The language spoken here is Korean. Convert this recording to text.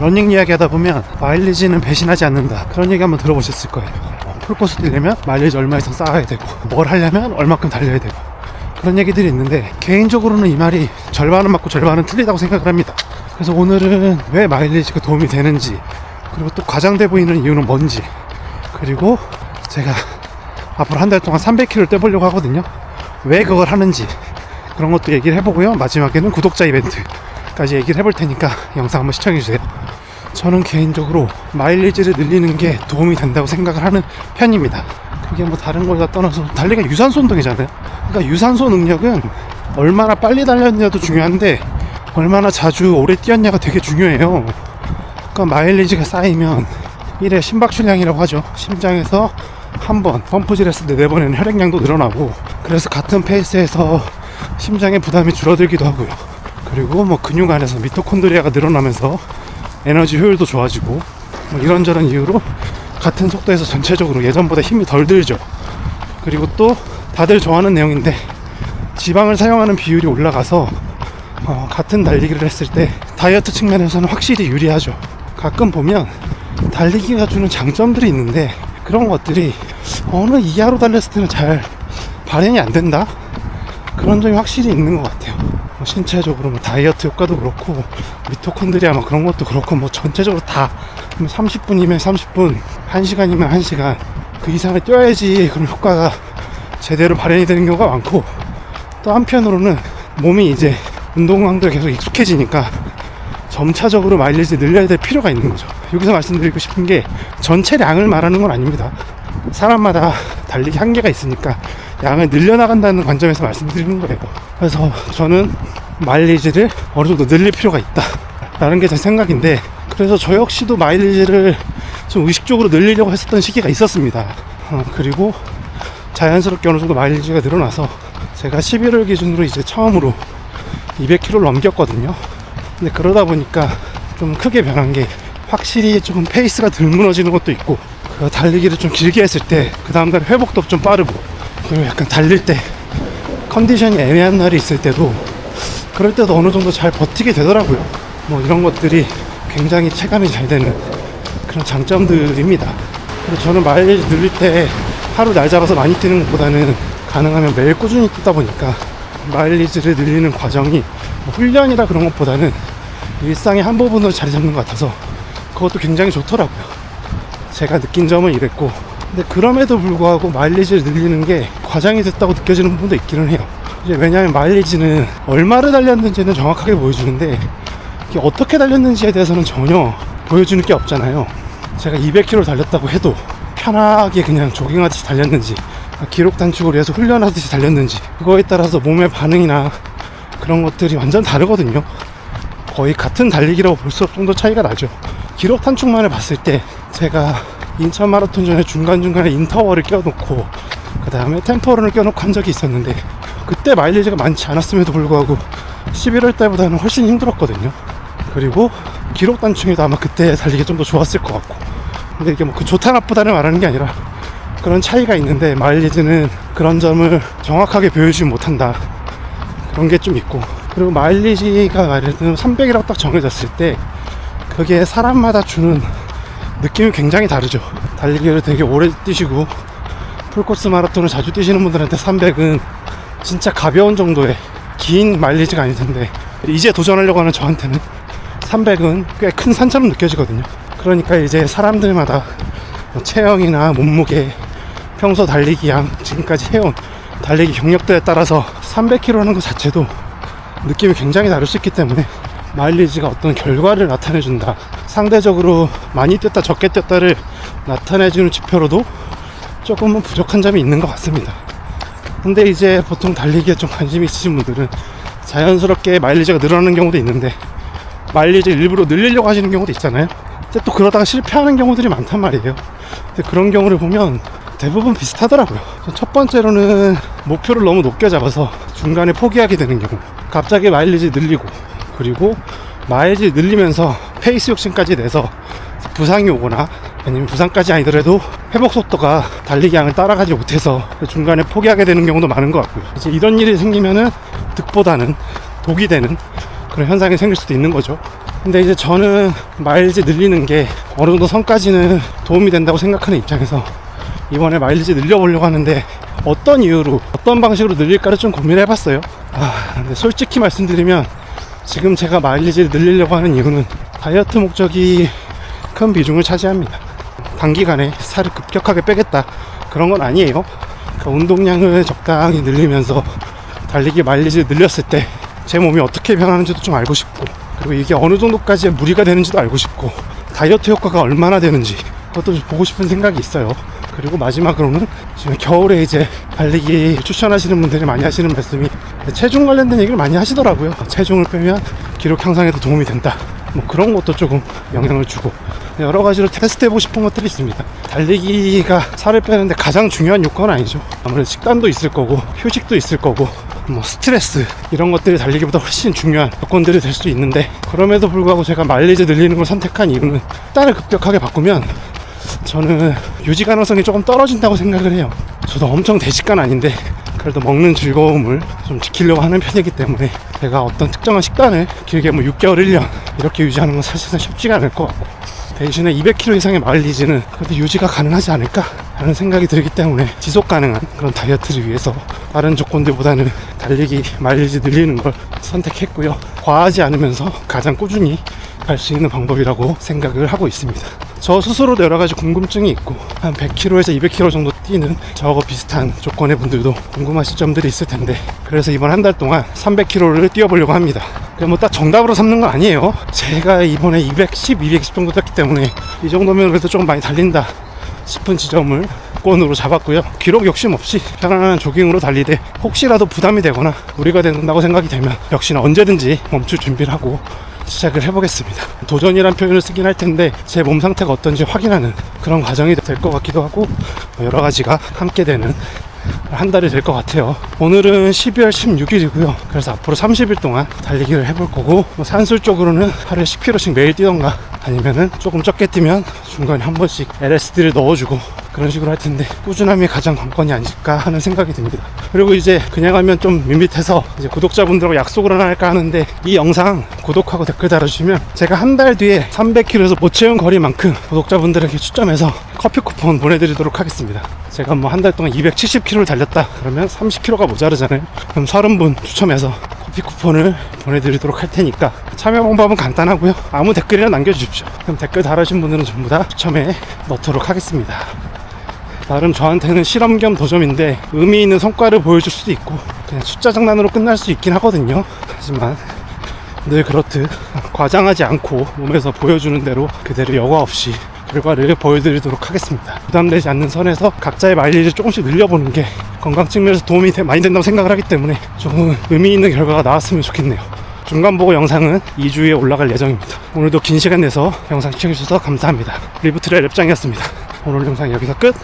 러닝 이야기 하다 보면 마일리지는 배신하지 않는다. 그런 얘기 한번 들어보셨을 거예요. 어, 풀코스 뛰려면 마일리지 얼마 이상 쌓아야 되고 뭘 하려면 얼마큼 달려야 되고 그런 얘기들이 있는데 개인적으로는 이 말이 절반은 맞고 절반은 틀리다고 생각을 합니다. 그래서 오늘은 왜 마일리지가 도움이 되는지 그리고 또 과장돼 보이는 이유는 뭔지 그리고 제가 앞으로 한 달 동안 300km를 떼보려고 하거든요. 왜 그걸 하는지 그런 것도 얘기를 해보고요. 마지막에는 구독자 이벤트까지 얘기를 해볼 테니까 영상 한번 시청해주세요 저는 개인적으로 마일리지를 늘리는 게 도움이 된다고 생각을 하는 편입니다. 그게 뭐 다른 걸 다 떠나서 달리기가 유산소 운동이잖아요. 그러니까 유산소 능력은 얼마나 빨리 달렸냐도 중요한데 얼마나 자주 오래 뛰었냐가 되게 중요해요. 그러니까 마일리지가 쌓이면 1회 심박출량이라고 하죠. 심장에서 한 번 펌프질 했을 때 내보내는 혈액량도 늘어나고 그래서 같은 페이스에서 심장의 부담이 줄어들기도 하고요. 그리고 뭐 근육 안에서 미토콘드리아가 늘어나면서 에너지 효율도 좋아지고 뭐 이런저런 이유로 같은 속도에서 전체적으로 예전보다 힘이 덜 들죠. 그리고 또 다들 좋아하는 내용인데 지방을 사용하는 비율이 올라가서 어, 같은 달리기를 했을 때 다이어트 측면에서는 확실히 유리하죠. 가끔 보면 달리기가 주는 장점들이 있는데 그런 것들이 어느 이하로 달렸을 때는 잘 발현이 안 된다? 그런 점이 확실히 있는 것 같아요. 뭐 신체적으로 뭐 다이어트 효과도 그렇고 미토콘드리아 뭐 그런 것도 그렇고 뭐 전체적으로 다 30분이면 30분, 1시간이면 1시간 그 이상을 뛰어야지 그런 효과가 제대로 발현이 되는 경우가 많고 또 한편으로는 몸이 이제 운동 강도에 계속 익숙해지니까 점차적으로 마일리지 늘려야 될 필요가 있는 거죠. 여기서 말씀드리고 싶은 게 전체량을 말하는 건 아닙니다. 사람마다 달리기 한계가 있으니까 양을 늘려나간다는 관점에서 말씀드리는 거예요. 그래서 저는 마일리지를 어느 정도 늘릴 필요가 있다. 라는 게 제 생각인데, 그래서 저 역시도 마일리지를 좀 의식적으로 늘리려고 했었던 시기가 있었습니다. 어, 그리고 자연스럽게 어느 정도 마일리지가 늘어나서 제가 11월 기준으로 이제 처음으로 200km를 넘겼거든요. 근데 그러다 보니까 좀 크게 변한 게 확실히 조금 페이스가 덜 무너지는 것도 있고 그 달리기를 좀 길게 했을 때 그 다음날 회복도 좀 빠르고 그리고 약간 달릴 때 컨디션이 애매한 날이 있을 때도 그럴 때도 어느 정도 잘 버티게 되더라고요. 뭐 이런 것들이 굉장히 체감이 잘 되는 그런 장점들입니다. 그리고 저는 마일리지 늘릴 때 하루 날 잡아서 많이 뛰는 것보다는 가능하면 매일 꾸준히 뛰다 보니까 마일리지를 늘리는 과정이 뭐 훈련이라 그런 것보다는 일상의 한 부분으로 자리 잡는 것 같아서 그것도 굉장히 좋더라고요. 제가 느낀 점은 이랬고 근데 그럼에도 불구하고 마일리지를 늘리는 게 과장이 됐다고 느껴지는 부분도 있기는 해요. 이제 왜냐하면 마일리지는 얼마를 달렸는지는 정확하게 보여주는데 어떻게 달렸는지에 대해서는 전혀 보여주는 게 없잖아요. 제가 200km 달렸다고 해도 편하게 그냥 조깅하듯이 달렸는지 기록 단축을 해서 훈련하듯이 달렸는지 그거에 따라서 몸의 반응이나 그런 것들이 완전 다르거든요. 거의 같은 달리기라고 볼 수 없을 정도 차이가 나죠. 기록 단축만을 봤을 때 제가 인천 마라톤 전에 중간중간에 인터벌을 껴놓고 그 다음에 템포런을 껴놓고 한 적이 있었는데 그때 마일리지가 많지 않았음에도 불구하고 11월 달보다는 훨씬 힘들었거든요. 그리고 기록 단축에도 아마 그때 달리기 좀 더 좋았을 것 같고. 근데 이게 뭐 그 좋다 나쁘다를 말하는 게 아니라 그런 차이가 있는데 마일리지는 그런 점을 정확하게 보여주지 못한다. 그런 게 좀 있고. 그리고 마일리지가 말하자면 300이라고 딱 정해졌을 때 그게 사람마다 주는 느낌이 굉장히 다르죠. 달리기를 되게 오래 뛰시고 풀코스 마라톤을 자주 뛰시는 분들한테 300은 진짜 가벼운 정도의 긴 마일리지가 아닐 텐데 이제 도전하려고 하는 저한테는 300은 꽤 큰 산처럼 느껴지거든요. 그러니까 이제 사람들마다 뭐 체형이나 몸무게 평소 달리기 양 지금까지 해온 달리기 경력들에 따라서 300km라는 것 자체도 느낌이 굉장히 다를 수 있기 때문에 마일리지가 어떤 결과를 나타내 준다 상대적으로 많이 뛰었다 적게 뛰었다를 나타내 주는 지표로도 조금은 부족한 점이 있는 것 같습니다. 근데 이제 보통 달리기에 좀 관심이 있으신 분들은 자연스럽게 마일리지가 늘어나는 경우도 있는데 마일리지 일부러 늘리려고 하시는 경우도 있잖아요. 근데 또 그러다가 실패하는 경우들이 많단 말이에요. 근데 그런 경우를 보면 대부분 비슷하더라고요. 첫 번째로는 목표를 너무 높게 잡아서 중간에 포기하게 되는 경우. 갑자기 마일리지 늘리고 그리고 마일리지 늘리면서 페이스 욕심까지 내서 부상이 오거나 아니면 부상까지 아니더라도 회복 속도가 달리기 양을 따라가지 못해서 중간에 포기하게 되는 경우도 많은 것 같고요. 이제 이런 일이 생기면은 득보다는 독이 되는 그런 현상이 생길 수도 있는 거죠. 근데 이제 저는 마일리지 늘리는 게 어느 정도 선까지는 도움이 된다고 생각하는 입장에서 이번에 마일리지 늘려보려고 하는데 어떤 이유로 어떤 방식으로 늘릴까를 좀 고민해 봤어요 아 근데 솔직히 말씀드리면 지금 제가 마일리지를 늘리려고 하는 이유는 다이어트 목적이 큰 비중을 차지합니다. 단기간에 살을 급격하게 빼겠다. 그런 건 아니에요. 그 운동량을 적당히 늘리면서 달리기 마일리지를 늘렸을 때 제 몸이 어떻게 변하는지도 좀 알고 싶고 그리고 이게 어느 정도까지 무리가 되는지도 알고 싶고 다이어트 효과가 얼마나 되는지 그것도 좀 보고 싶은 생각이 있어요 그리고 마지막으로는 지금 겨울에 이제 달리기 추천하시는 분들이 많이 하시는 말씀이 체중 관련된 얘기를 많이 하시더라고요 체중을 빼면 기록 향상에도 도움이 된다 뭐 그런 것도 조금 영향을 주고 여러 가지로 테스트해보고 싶은 것들이 있습니다. 달리기가 살을 빼는데 가장 중요한 요건은 아니죠. 아무래도 식단도 있을 거고 휴식도 있을 거고 뭐 스트레스 이런 것들이 달리기보다 훨씬 중요한 요건들이 될 수 있는데 그럼에도 불구하고 제가 마일리지 늘리는 걸 선택한 이유는 식단을 급격하게 바꾸면 저는 유지 가능성이 조금 떨어진다고 생각을 해요. 저도 엄청 대식간 아닌데 그래도 먹는 즐거움을 좀 지키려고 하는 편이기 때문에 제가 어떤 특정한 식단을 길게 뭐 6개월, 1년 이렇게 유지하는 건 사실상 쉽지가 않을 것 같고 대신에 200km 이상의 마일리지는 그래도 유지가 가능하지 않을까 하는 생각이 들기 때문에 지속 가능한 그런 다이어트를 위해서 다른 조건들보다는 달리기 마일리지 늘리는 걸 선택했고요. 과하지 않으면서 가장 꾸준히 갈 수 있는 방법이라고 생각을 하고 있습니다. 저 스스로도 여러 가지 궁금증이 있고 한 100km에서 200km 정도 뛰는 저하고 비슷한 조건의 분들도 궁금하실 점들이 있을 텐데 그래서 이번 한 달 동안 300km를 뛰어보려고 합니다. 뭐딱 정답으로 삼는 건 아니에요. 제가 이번에 210, 220 정도 뛰었기 때문에 이 정도면 그래도 조금 많이 달린다 싶은 지점을 권으로 잡았고요. 기록 욕심 없이 편안한 조깅으로 달리되 혹시라도 부담이 되거나 무리가 된다고 생각이 되면 역시나 언제든지 멈출 준비를 하고 시작을 해보겠습니다. 도전이란 표현을 쓰긴 할 텐데 제 몸 상태가 어떤지 확인하는 그런 과정이 될 것 같기도 하고 여러 가지가 함께 되는 한 달이 될 것 같아요. 오늘은 12월 16일이고요. 그래서 앞으로 30일 동안 달리기를 해볼 거고 뭐 산술 쪽으로는 하루에 10km씩 매일 뛰던가 아니면은 조금 적게 뛰면 중간에 한 번씩 LSD를 넣어주고 그런 식으로 할 텐데 꾸준함이 가장 관건이 아닐까 하는 생각이 듭니다. 그리고 이제 그냥 하면 좀 밋밋해서 이제 구독자분들하고 약속을 하나 할까 하는데 이 영상 구독하고 댓글 달아주시면 제가 한 달 뒤에 300km에서 못 채운 거리만큼 구독자분들에게 추첨해서 커피 쿠폰 보내드리도록 하겠습니다. 제가 뭐 한 달 동안 270km를 달렸다 그러면 30km가 모자르잖아요. 그럼 30분 추첨해서 커피 쿠폰을 보내드리도록 할 테니까 참여 방법은 간단하고요. 아무 댓글이나 남겨주십시오. 그럼 댓글 달아주신 분들은 전부 다 추첨에 넣도록 하겠습니다. 나름 저한테는 실험 겸 도전인데 의미 있는 성과를 보여줄 수도 있고 그냥 숫자 장난으로 끝날 수 있긴 하거든요. 하지만 늘 그렇듯 과장하지 않고 몸에서 보여주는 대로 그대로 여과 없이 결과를 보여드리도록 하겠습니다. 부담되지 않는 선에서 각자의 마일리지를 조금씩 늘려보는 게 건강 측면에서 도움이 되- 많이 된다고 생각을 하기 때문에 조금 의미 있는 결과가 나왔으면 좋겠네요. 중간 보고 영상은 2주에 올라갈 예정입니다. 오늘도 긴 시간 내서 영상 시청해주셔서 감사합니다. 리부트의 랩장이었습니다. 오늘 영상 여기서 끝!